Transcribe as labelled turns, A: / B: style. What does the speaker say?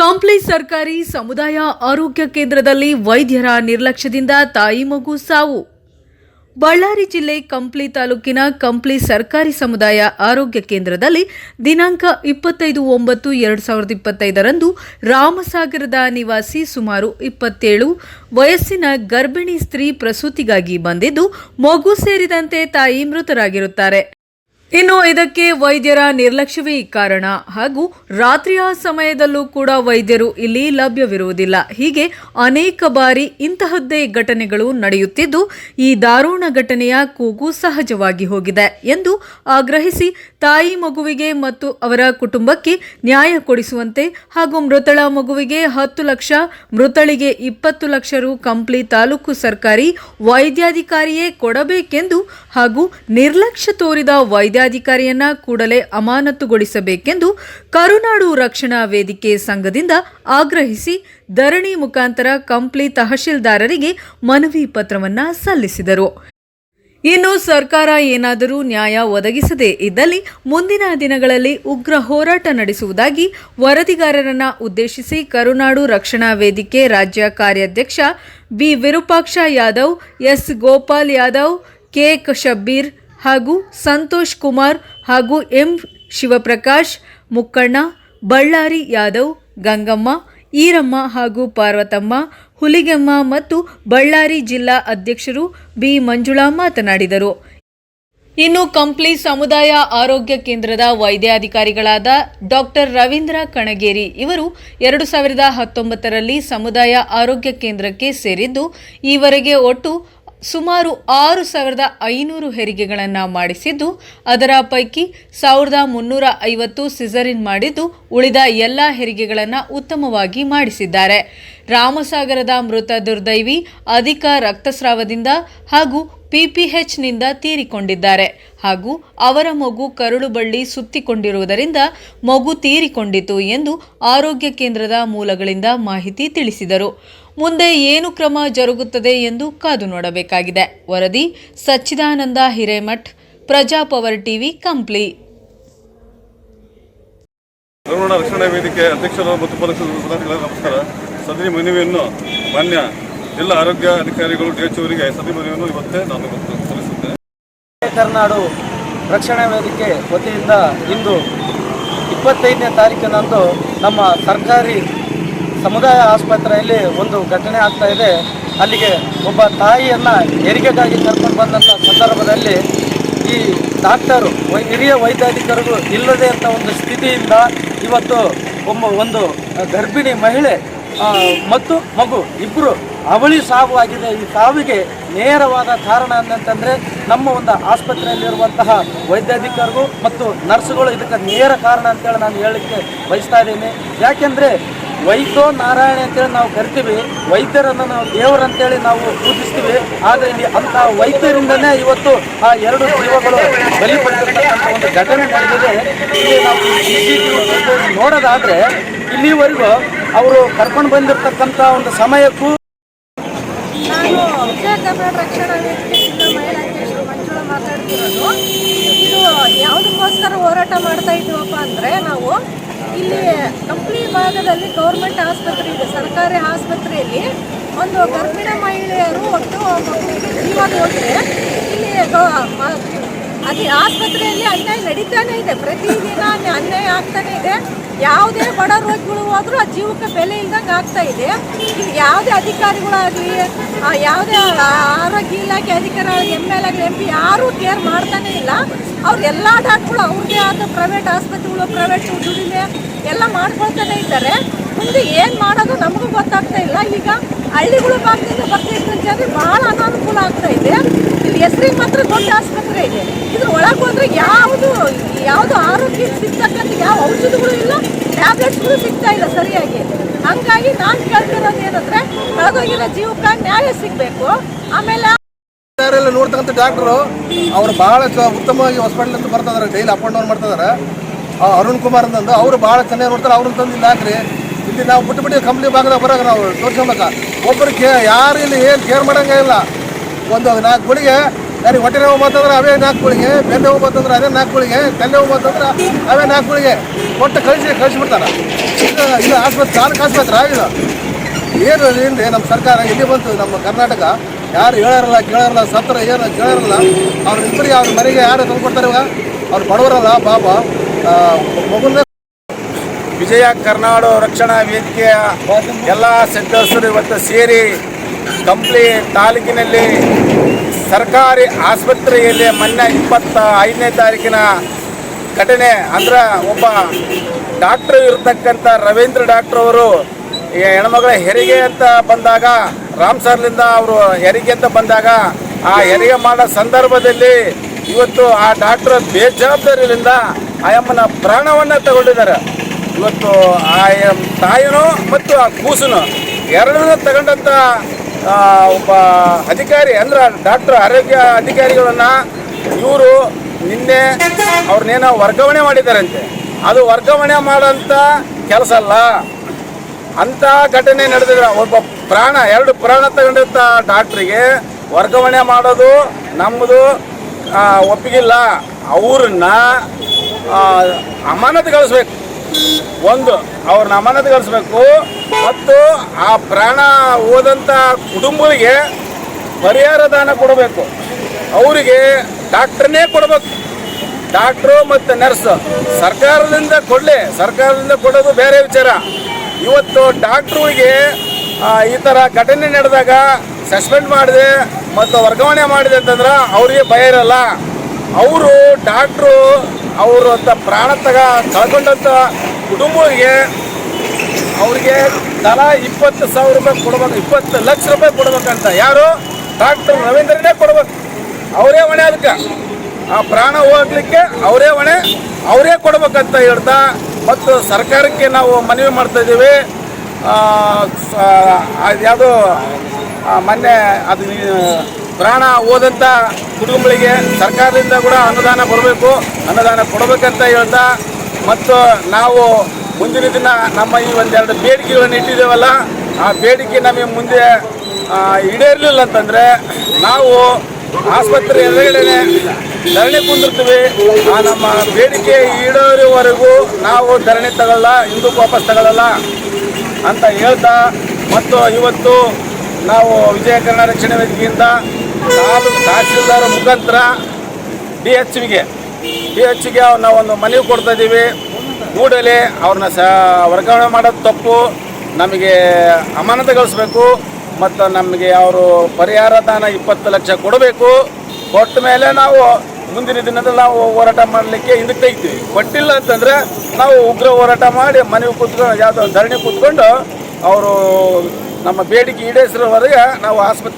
A: ಕಂಪ್ಲಿ ಸರ್ಕಾರಿ ಸಮುದಾಯ ಆರೋಗ್ಯ ಕೇಂದ್ರದಲ್ಲಿ ವೈದ್ಯರ ನಿರ್ಲಕ್ಷ್ಯದಿಂದ ತಾಯಿ ಮಗು ಸಾವು. ಬಳ್ಳಾರಿ ಜಿಲ್ಲೆ ಕಂಪ್ಲಿ ತಾಲೂಕಿನ ಕಂಪ್ಲಿ ಸರ್ಕಾರಿ ಸಮುದಾಯ ಆರೋಗ್ಯ ಕೇಂದ್ರದಲ್ಲಿ ದಿನಾಂಕ ಇಪ್ಪತ್ತೈದು ಒಂಬತ್ತು ಎರಡು ಸಾವಿರದ ಇಪ್ಪತ್ತೈದರಂದು ರಾಮಸಾಗರದ ನಿವಾಸಿ ಸುಮಾರು ಇಪ್ಪತ್ತೇಳು ವಯಸ್ಸಿನ ಗರ್ಭಿಣಿ ಸ್ತ್ರೀ ಪ್ರಸೂತಿಗಾಗಿ ಬಂದಿದ್ದು ಮಗು ಸೇರಿದಂತೆ ತಾಯಿ ಮೃತರಾಗಿರುತ್ತಾರೆ. ಇನ್ನು ಇದಕ್ಕೆ ವೈದ್ಯರ ನಿರ್ಲಕ್ಷ್ಯವೇ ಕಾರಣ. ಹಾಗೂ ರಾತ್ರಿಯ ಸಮಯದಲ್ಲೂ ಕೂಡ ವೈದ್ಯರು ಇಲ್ಲಿ ಲಭ್ಯವಿರುವುದಿಲ್ಲ. ಹೀಗೆ ಅನೇಕ ಬಾರಿ ಇಂತಹದ್ದೇ ಘಟನೆಗಳು ನಡೆಯುತ್ತಿದ್ದು, ಈ ದಾರುಣ ಘಟನೆಯ ಕೂಗು ಸಹಜವಾಗಿ ಹೋಗಿದೆ ಎಂದು ಆಗ್ರಹಿಸಿ ತಾಯಿ ಮಗುವಿಗೆ ಮತ್ತು ಅವರ ಕುಟುಂಬಕ್ಕೆ ನ್ಯಾಯ ಕೊಡಿಸುವಂತೆ ಹಾಗೂ ಮೃತಳ ಮಗುವಿಗೆ ಹತ್ತು ಲಕ್ಷ, ಮೃತಳಿಗೆ ಇಪ್ಪತ್ತು ಲಕ್ಷ ರು ಕಂಪ್ಲಿ ತಾಲೂಕು ಸರ್ಕಾರಿ ವೈದ್ಯಾಧಿಕಾರಿಯೇ ಕೊಡಬೇಕೆಂದು ಹಾಗೂ ನಿರ್ಲಕ್ಷ್ಯ ತೋರಿದ ವೈದ್ಯಾಧಿಕಾರಿಯನ್ನ ಕೂಡಲೇ ಅಮಾನತುಗೊಳಿಸಬೇಕೆಂದು ಕರುನಾಡು ರಕ್ಷಣಾ ವೇದಿಕೆ ಸಂಘದಿಂದ ಆಗ್ರಹಿಸಿ ಧರಣಿ ಮುಖಾಂತರ ಕಂಪ್ಲಿ ತಹಶೀಲ್ದಾರರಿಗೆ ಮನವಿ ಪತ್ರವನ್ನ ಸಲ್ಲಿಸಿದರು. ಇನ್ನು ಸರ್ಕಾರ ಏನಾದರೂ ನ್ಯಾಯ ಒದಗಿಸದೇ ಇದ್ದಲ್ಲಿ ಮುಂದಿನ ದಿನಗಳಲ್ಲಿ ಉಗ್ರ ಹೋರಾಟ ನಡೆಸುವುದಾಗಿ ವರದಿಗಾರರನ್ನ ಉದ್ದೇಶಿಸಿ ಕರುನಾಡು ರಕ್ಷಣಾ ವೇದಿಕೆ ರಾಜ್ಯ ಕಾರ್ಯಾಧ್ಯಕ್ಷ B Virupaksha Yadav, S Gopal Yadav, K Shabbir ಹಾಗೂ ಸಂತೋಷ್ ಕುಮಾರ್ ಹಾಗೂ ಎಂ ಶಿವಪ್ರಕಾಶ್, ಮುಕ್ಕಣ್ಣ, ಬಳ್ಳಾರಿ ಯಾದವ್, ಗಂಗಮ್ಮ, ಈರಮ್ಮ ಹಾಗೂ ಪಾರ್ವತಮ್ಮ, ಹುಲಿಗೆಮ್ಮ ಮತ್ತು ಬಳ್ಳಾರಿ ಜಿಲ್ಲಾ ಅಧ್ಯಕ್ಷರು ಬಿ. ಮಂಜುಳಾ ಮಾತನಾಡಿದರು. ಇನ್ನು ಕಂಪ್ಲಿ ಸಮುದಾಯ ಆರೋಗ್ಯ ಕೇಂದ್ರದ ವೈದ್ಯಾಧಿಕಾರಿಗಳಾದ ಡಾಕ್ಟರ್ ರವೀಂದ್ರ ಕಣಗೇರಿ ಇವರು ಎರಡು ಸಾವಿರದ ಹತ್ತೊಂಬತ್ತರಲ್ಲಿ ಸಮುದಾಯ ಆರೋಗ್ಯ ಕೇಂದ್ರಕ್ಕೆ ಸೇರಿದ್ದು, ಈವರೆಗೆ ಒಟ್ಟು ಸುಮಾರು ಆರು ಸಾವಿರದ ಐನೂರು ಹೆರಿಗೆಗಳನ್ನು ಮಾಡಿಸಿದ್ದು, ಅದರ ಪೈಕಿ ಸಾವಿರದ ಮುನ್ನೂರ ಐವತ್ತು ಸಿಸರಿನ್ ಮಾಡಿದ್ದು, ಉಳಿದ ಎಲ್ಲ ಹೆರಿಗೆಗಳನ್ನು ಉತ್ತಮವಾಗಿ ಮಾಡಿಸಿದ್ದಾರೆ. ರಾಮಸಾಗರದ ಮೃತ ದುರ್ದೈವಿ ಅಧಿಕ ರಕ್ತಸ್ರಾವದಿಂದ ಹಾಗೂ ಪಿಪಿಎಚ್ನಿಂದ ತೀರಿಕೊಂಡಿದ್ದಾರೆ. ಹಾಗೂ ಅವರ ಮಗು ಕರುಳು ಬಳ್ಳಿ ಸುತ್ತಿಕೊಂಡಿರುವುದರಿಂದ ಮಗು ತೀರಿಕೊಂಡಿತು ಎಂದು ಆರೋಗ್ಯ ಕೇಂದ್ರದ ಮೂಲಗಳಿಂದ ಮಾಹಿತಿ ತಿಳಿಸಿದರು. ಮುಂದೆ ಏನು ಕ್ರಮ ಜರುಗುತ್ತದೆ ಎಂದು ಕಾದು ನೋಡಬೇಕಾಗಿದೆ. ವರದಿ ಸಚ್ಚಿದಾನಂದ ಹಿರೇಮಠ್ ಪ್ರಜಾ ಪವರ್ ಟಿವಿ ಕಂಪ್ಲಿ.
B: ಕರುನಾಡ ರಕ್ಷಣಾ ವೇದಿಕೆ ಅಧ್ಯಕ್ಷರು ಮತ್ತು ನಮಸ್ಕಾರ. ಸದರಿ ಮನವಿಯನ್ನು ಮಾನ್ಯ ಎಲ್ಲ ಆರೋಗ್ಯ ಅಧಿಕಾರಿಗಳು ಡಿ ಎಚ್ ಅವರಿಗೆ ಸದರಿ ಮನವಿಯನ್ನು ಇವತ್ತೇ ನಾನು ಸಲ್ಲಿಸುತ್ತೇನೆ.
C: ಕರ್ನಾಡು ರಕ್ಷಣಾ ವೇದಿಕೆ ವತಿಯಿಂದ ಇಂದು ಇಪ್ಪತ್ತೈದನೇ ತಾರೀಕಿನಂದು ನಮ್ಮ ಸರ್ಕಾರಿ ಸಮುದಾಯ ಆಸ್ಪತ್ರೆಯಲ್ಲಿ ಒಂದು ಘಟನೆ ಆಗ್ತಾ ಇದೆ. ಅಲ್ಲಿಗೆ ಒಬ್ಬ ತಾಯಿಯನ್ನು ಹೆರಿಗೆಗಾಗಿ ಕರ್ಕೊಂಡು ಬಂದಂಥ ಸಂದರ್ಭದಲ್ಲಿ ಈ ಡಾಕ್ಟರು ಹಿರಿಯ ವೈದ್ಯಾಧಿಕಾರಿಗಳು ಇಲ್ಲದೆ ಅಂತ ಒಂದು ಸ್ಥಿತಿಯಿಂದ ಇವತ್ತು ಒಬ್ಬ ಒಂದು ಗರ್ಭಿಣಿ ಮಹಿಳೆ ಮತ್ತು ಮಗು ಇಬ್ಬರು ಅವಳಿ ಸಾವು ಆಗಿದೆ. ಈ ಸಾವಿಗೆ ನೇರವಾದ ಕಾರಣ ಅಂತಂದರೆ ನಮ್ಮ ಒಂದು ಆಸ್ಪತ್ರೆಯಲ್ಲಿರುವಂತಹ ವೈದ್ಯಾಧಿಕಾರಿಗಳು ಮತ್ತು ನರ್ಸ್ಗಳು ಇದಕ್ಕೆ ನೇರ ಕಾರಣ ಅಂತೇಳಿ ನಾನು ಹೇಳಲಿಕ್ಕೆ ಬಯಸ್ತಾ ಇದ್ದೀನಿ. ಯಾಕೆಂದರೆ ವೈದ್ಯೋ ನಾರಾಯಣ ಅಂತೇಳಿ ನಾವು ಕರಿತೀವಿ. ವೈದ್ಯರನ್ನು ನಾವು ದೇವರಂತೇಳಿ ನಾವು ಪೂಜಿಸ್ತೀವಿ. ಆದರೆ ಇಲ್ಲಿ ಅಂಥ ವೈದ್ಯರಿಂದನೇ ಇವತ್ತು ಆ ಎರಡು ಜೀವಗಳು ಬಲಿ ಪಡೆದಿರ್ತಕ್ಕಂಥ ಒಂದು ಘಟನೆ ನಡೆದಿದೆ. ಇಲ್ಲಿ ನಾವು ನೋಡೋದಾದರೆ ಇಲ್ಲಿವರೆಗೂ ಅವರು ಕರ್ಕೊಂಡು ಬಂದಿರತಕ್ಕಂಥ ಒಂದು ಸಮಯಕ್ಕೂ
D: ಮಾತಾಡ್ತಿರೋದು. ಇದು ಯಾವುದಕ್ಕೋಸ್ಕರ ಹೋರಾಟ ಮಾಡ್ತಾ ಇದ್ದೀವಪ್ಪ ಅಂದರೆ ನಾವು ಇಲ್ಲಿ ಕಂಪ್ಲಿ ಭಾಗದಲ್ಲಿ ಗೌರ್ಮೆಂಟ್ ಆಸ್ಪತ್ರೆ ಇದೆ, ಸರ್ಕಾರಿ ಆಸ್ಪತ್ರೆಯಲ್ಲಿ ಒಂದು ಗರ್ಭಿಣ ಮಹಿಳೆಯರು ಒಟ್ಟು ಮಗುವಿಗೆ ಜೀವ ಹೋಗಿದೆ. ಇಲ್ಲಿ ಅದೇ ಆಸ್ಪತ್ರೆಯಲ್ಲಿ ಅನ್ಯಾಯ ನಡೀತಾನೆ ಇದೆ. ಪ್ರತಿದಿನ ಅನ್ಯಾಯ ಆಗ್ತಾನೆ ಇದೆ. ಯಾವುದೇ ಬಡ ರೋಗಿಗಳು ಹೋದರೂ ಆ ಜೀವಕ್ಕೆ ಬೆಲೆ ಇಲ್ದಂಗೆ ಆಗ್ತಾ ಇದೆ. ಇಲ್ಲಿ ಯಾವುದೇ ಅಧಿಕಾರಿಗಳಾಗಲಿ ಯಾವುದೇ ಆರೋಗ್ಯ ಇಲಾಖೆ ಅಧಿಕಾರಿಗಳಾಗಲಿ ಎಂ ಎಲ್ ಆಗಲಿ, ಎಂ ಪಿ ಯಾರೂ ಕೇರ್ ಮಾಡ್ತಾನೆ ಇಲ್ಲ. ಅವ್ರು ಎಲ್ಲ ಡಾಕ್ಟ್ರುಗಳು ಅವ್ರಿಗೆ ಆದ ಪ್ರೈವೇಟ್ ಆಸ್ಪತ್ರೆಗಳು ಪ್ರೈವೇಟ್ ದುಡಿಮೆ ಎಲ್ಲ ಮಾಡ್ಕೊಳ್ತಾನೆ ಇದ್ದಾರೆ. ಮುಂದೆ ಏನು ಮಾಡೋದು ನಮಗೂ ಗೊತ್ತಾಗ್ತಾ ಇಲ್ಲ. ಈಗ ಹಳ್ಳಿಗಳ ಭಾಗದಿಂದ ಬರ್ತಿದ್ದ ಜನರಿಗೆ ಭಾಳ ಅನಾನುಕೂಲ ಆಗ್ತಾ ಇದೆ. ಇಲ್ಲಿ ಹೆಸರಿಗೆ ಮಾತ್ರ ದೊಡ್ಡ ಆಸ್ಪತ್ರೆ ಇದೆ. ಇದ್ರ ಒಳಗೆ ಹೋದ್ರೆ ಯಾವುದು ಯಾವುದು ಆರೋಗ್ಯ ಸಿಗ್ತಕ್ಕಂಥ ಯಾವ ಔಷಧಿಗಳು ಇಲ್ಲ, ಟ್ಯಾಬ್ಲೆಟ್ಸ್ಗಳು ಸಿಗ್ತಾ ಇಲ್ಲ ಸರಿಯಾಗಿ. ಹಂಗಾಗಿ ನಾನು ಕೇಳ್ತಿರೋದು ಏನಂದ್ರೆ ಕಳೆದೋಗಿರೋ ಜೀವಕ್ಕೆ ನ್ಯಾಯ ಸಿಗಬೇಕು. ಆಮೇಲೆ
E: ನೋಡ್ತಕ್ಕಂಥ ಡಾಕ್ಟ್ರು ಅವ್ರು. ಚ ಉತ್ತಮವಾಗಿ ಹಾಸ್ಪಿಟಲ್ ಅಂತ ಬರ್ತಾ ಇದಾರೆ. ಡೈಲಿ ಅಪ್ ಅಂಡ್ ಡೌನ್ ಮಾಡ್ತಾ ಇದಾರೆ. ಅರುಣ್ ಕುಮಾರ್ ಅಂತಂದು, ಅವರು ಭಾಳ ಚೆನ್ನಾಗಿ ನೋಡ್ತಾರೆ, ಅವ್ರನ್ನ ತಂದು ಇಲ್ಲಿ ಹಾಕ್ರಿ ಇಲ್ಲಿ ನಾವು ಬಿಟ್ಟು ಬಿಟ್ಟು ಕಂಪ್ನಿ ಭಾಗದಾಗ ಬರೋಕೆ ನಾವು ತೋರಿಸ್ಕೊಬೇಕ. ಒಬ್ಬರು ಕೇ ಯಾರು ಇಲ್ಲಿ ಏನು ಕೇರ್ ಮಾಡೋಂಗೇ ಇಲ್ಲ. ಒಂದು ನಾಲ್ಕು ಗುಳಿಗೆ ನನಗೆ ಹೊಟ್ಟೆ ನೋವು ಬಂತಂದ್ರೆ ಅವೇ ನಾಲ್ಕುಗಳಿಗೆ ಬೆನ್ನ ನೋವು ಬಂತಂದ್ರೆ ಅದೇ ನಾಲ್ಕು ಗುಳಿಗೆ, ತಲೆ ನೋವು ಬಂತಂದ್ರೆ ಅವೇ ನಾಲ್ಕು ಗುಳಿಗೆ. ಒಟ್ಟು ಕಳಿಸಿ ಕಳಿಸ್ಬಿಡ್ತಾರೆ. ಇದು ಆಸ್ಪತ್ರೆ ಕಾಲಕ್ಕೆ ಆಸ್ಪತ್ರೆ ಇದು ಏನು ಇಲ್ಲಿ ನಮ್ಮ ಸರ್ಕಾರ ಇಲ್ಲಿ ಬಂತು? ನಮ್ಮ ಕರ್ನಾಟಕ? ಯಾರು ಹೇಳಾರಲ್ಲ, ಕೇಳಾರಲ್ಲ ಸತ್ರ ಏನು ಕೇಳಾರಲ್ಲ. ಅವ್ರ ಇಬ್ಬರಿಗೆ ಅವ್ರ ಮನೆಗೆ ಯಾರು ತಂದು ಕೊಡ್ತಾರೆ ಇವಾಗ? ಅವ್ರು ಬಡವರಲ್ಲ, ಪಾಪ. ಆ, ಮಗುನ
F: ವಿಜಯ ಕರ್ನಾಡು ರಕ್ಷಣಾ ವೇದಿಕೆಯ ಎಲ್ಲ ಸದಸ್ಯರು ಇವತ್ತು ಸೇರಿ ಕಂಪ್ಲಿ ತಾಲೂಕಿನಲ್ಲಿ ಸರ್ಕಾರಿ ಆಸ್ಪತ್ರೆಯಲ್ಲಿ ಮೊನ್ನೆ ಇಪ್ಪತ್ತ ಐದನೇ ತಾರೀಕಿನ ಘಟನೆ. ಅಂದ್ರೆ ಒಬ್ಬ ಡಾಕ್ಟರ್ ಇರ್ತಕ್ಕಂಥ ರವೀಂದ್ರ ಡಾಕ್ಟ್ರ್ ಅವರು ಹೆಣ್ಮಗಳ ಹೆರಿಗೆ ಅಂತ ಬಂದಾಗ ರಾಮ್ ಸರ್ಲಿಂದ ಅವರು ಹೆರಿಗೆ ಅಂತ ಬಂದಾಗ ಆ ಹೆರಿಗೆ ಮಾಡೋ ಸಂದರ್ಭದಲ್ಲಿ ಇವತ್ತು ಆ ಡಾಕ್ಟರ್ ಬೇಜವಾಬ್ದಾರಿಯಿಂದ ಆ ಅಮ್ಮನ ಪ್ರಾಣವನ್ನು ತಗೊಂಡಿದ್ದಾರೆ. ಇವತ್ತು ಆ ಎಂ- ತಾಯಿನೂ ಮತ್ತು ಆ ಕೂಸನು ಎರಡನ್ನೂ ತಗೊಂಡಂಥ ಒಬ್ಬ ಅಧಿಕಾರಿ ಅಂದ್ರೆ ಡಾಕ್ಟರ್ ಆರೋಗ್ಯ ಅಧಿಕಾರಿಗಳನ್ನ ಇವರು ನಿನ್ನೆ ಅವ್ರನ್ನೇನೋ ವರ್ಗಾವಣೆ ಮಾಡಿದ್ದಾರಂತೆ. ಅದು ವರ್ಗಾವಣೆ ಮಾಡೋಂಥ ಕೆಲಸ ಅಲ್ಲ. ಅಂಥ ಘಟನೆ ನಡೆದಿದ್ರೆ. ಒಬ್ಬ ಪ್ರಾಣ, ಎರಡು ಪ್ರಾಣ ತಗೊಂಡಿದ್ದ ಡಾಕ್ಟ್ರಿಗೆ ವರ್ಗಾವಣೆ ಮಾಡೋದು ನಮ್ಮದು ಒಪ್ಪಿಗಿಲ್ಲ ಅವ್ರನ್ನ ಅಮಾನತುಗೊಳಿಸ್ಬೇಕು ಒಂದು ಅವ್ರನ್ನ ಅಮಾನತುಗೊಳಿಸ್ಬೇಕು ಮತ್ತು ಆ ಪ್ರಾಣ ಹೋದಂಥ ಕುಟುಂಬಗಳಿಗೆ ಪರಿಹಾರ ದಾನ ಕೊಡಬೇಕು. ಅವರಿಗೆ ಡಾಕ್ಟ್ರನ್ನೇ ಕೊಡಬೇಕು. ಡಾಕ್ಟ್ರು ಮತ್ತು ನರ್ಸ್, ಸರ್ಕಾರದಿಂದ ಕೊಡಲಿ. ಸರ್ಕಾರದಿಂದ ಕೊಡೋದು ಬೇರೆ ವಿಚಾರ. ಇವತ್ತು ಡಾಕ್ಟ್ರಿಗೆ ಈ ಥರ ಘಟನೆ ನಡೆದಾಗ ಸಸ್ಪೆಂಡ್ ಮಾಡಿದೆ ಮತ್ತು ವರ್ಗಾವಣೆ ಮಾಡಿದೆ ಅಂತಂದ್ರೆ ಅವರಿಗೆ ಭಯ ಇರಲ್ಲ. ಅವರು ಡಾಕ್ಟ್ರು ಅವರು ಅಂತ ಪ್ರಾಣ ತಗ ಕಳ್ಕೊಂಡಂಥ ಕುಟುಂಬಗಳಿಗೆ ಅವ್ರಿಗೆ ತಲಾ ಇಪ್ಪತ್ತು ಸಾವಿರ ರೂಪಾಯಿ ಕೊಡ್ಬೇಕು, ಇಪ್ಪತ್ತು ಲಕ್ಷ ರೂಪಾಯಿ ಕೊಡ್ಬೇಕಂತ. ಯಾರು? ಡಾಕ್ಟರ್ ರವೀಂದ್ರನೇ ಕೊಡ್ಬೇಕು. ಅವರೇ ಹೊಣೆ ಅದಕ್ಕೆ. ಆ ಪ್ರಾಣ ಹೋಗ್ಲಿಕ್ಕೆ ಅವರೇ ಹೊಣೆ, ಅವರೇ ಕೊಡ್ಬೇಕಂತ ಹೇಳ್ತಾ ಮತ್ತು ಸರ್ಕಾರಕ್ಕೆ ನಾವು ಮನವಿ ಮಾಡ್ತಾ ಇದ್ದೀವಿ. ಅದು ಯಾವುದು ಮೊನ್ನೆ ಅದು ಪ್ರಾಣ ಹೋದಂಥ ಕುಟುಂಬಗಳಿಗೆ ಸರ್ಕಾರದಿಂದ ಕೂಡ ಅನುದಾನ ಬರಬೇಕು ಅನುದಾನ ಕೊಡಬೇಕಂತ ಹೇಳ್ತಾ ಮತ್ತು ನಾವು ಮುಂದಿನ ದಿನ ನಮ್ಮ ಈ ಒಂದೆರಡು ಬೇಡಿಕೆಗಳನ್ನು ಇಟ್ಟಿದ್ದೇವಲ್ಲ, ಆ ಬೇಡಿಕೆ ನಮಗೆ ಮುಂದೆ ಈಡೇರಲಿಲ್ಲ ಅಂತಂದರೆ ನಾವು ಆಸ್ಪತ್ರೆ ಎದುರುಗಡೆನೆ ಧರಣಿ ಕುಂದಿರ್ತೀವಿ. ಆ, ನಮ್ಮ ಬೇಡಿಕೆ ಈಡೇರುವವರೆಗೂ ನಾವು ಧರಣಿ ತಗೊಳ್ಳ ಹಿಂದೂ ವಾಪಸ್ ತಗೊಳ್ಳಲ್ಲ ಅಂತ ಹೇಳ್ತಾ ಮತ್ತು ಇವತ್ತು ನಾವು ವಿಜಯ ಕನ್ನಡ ರಕ್ಷಣೆ ವೇದಿಕೆಯಿಂದ ತಾಲೂಕು ತಹಸೀಲ್ದಾರ ಮುಖಾಂತರ ಡಿ ಎಚ್ ವಿಗೆ ಡಿ ಎಚ್ಗೆ ಅವ್ರನ್ನ ಒಂದು ಮನವಿ ಕೊಡ್ತಾ ಇದ್ದೀವಿ ಕೂಡಲೇ ಅವ್ರನ್ನ ಸ, ವರ್ಗಾವಣೆ ಮಾಡೋದು ತಪ್ಪು. ನಮಗೆ ಅಮಾನತುಗೊಳಿಸ್ಬೇಕು ಮತ್ತು ನಮಗೆ ಅವರು ಪರಿಹಾರ ದಾನ ಇಪ್ಪತ್ತು ಲಕ್ಷ ಕೊಡಬೇಕು. ಕೊಟ್ಟ ಮೇಲೆ ನಾವು ಮುಂದಿನ ದಿನದಲ್ಲಿ ನಾವು ಹೋರಾಟ ಮಾಡಲಿಕ್ಕೆ ಹಿಂದಕ್ಕೆ ತೆಗಿತೀವಿ. ಕೊಟ್ಟಿಲ್ಲ ಅಂತಂದರೆ ನಾವು ಉಗ್ರ ಹೋರಾಟ ಮಾಡಿ ಮನೆಗೆ ಕೂತ್ಕೊಂಡು, ಯಾವುದೋ ಧರಣಿ ಕೂತ್ಕೊಂಡು, ಅವರು ನಮ್ಮ ಬೇಡಿಕೆ ಈಡೇರಿಸಿರೋವರೆಗೆ ನಾವು ಆಸ್ಪತ್ರೆ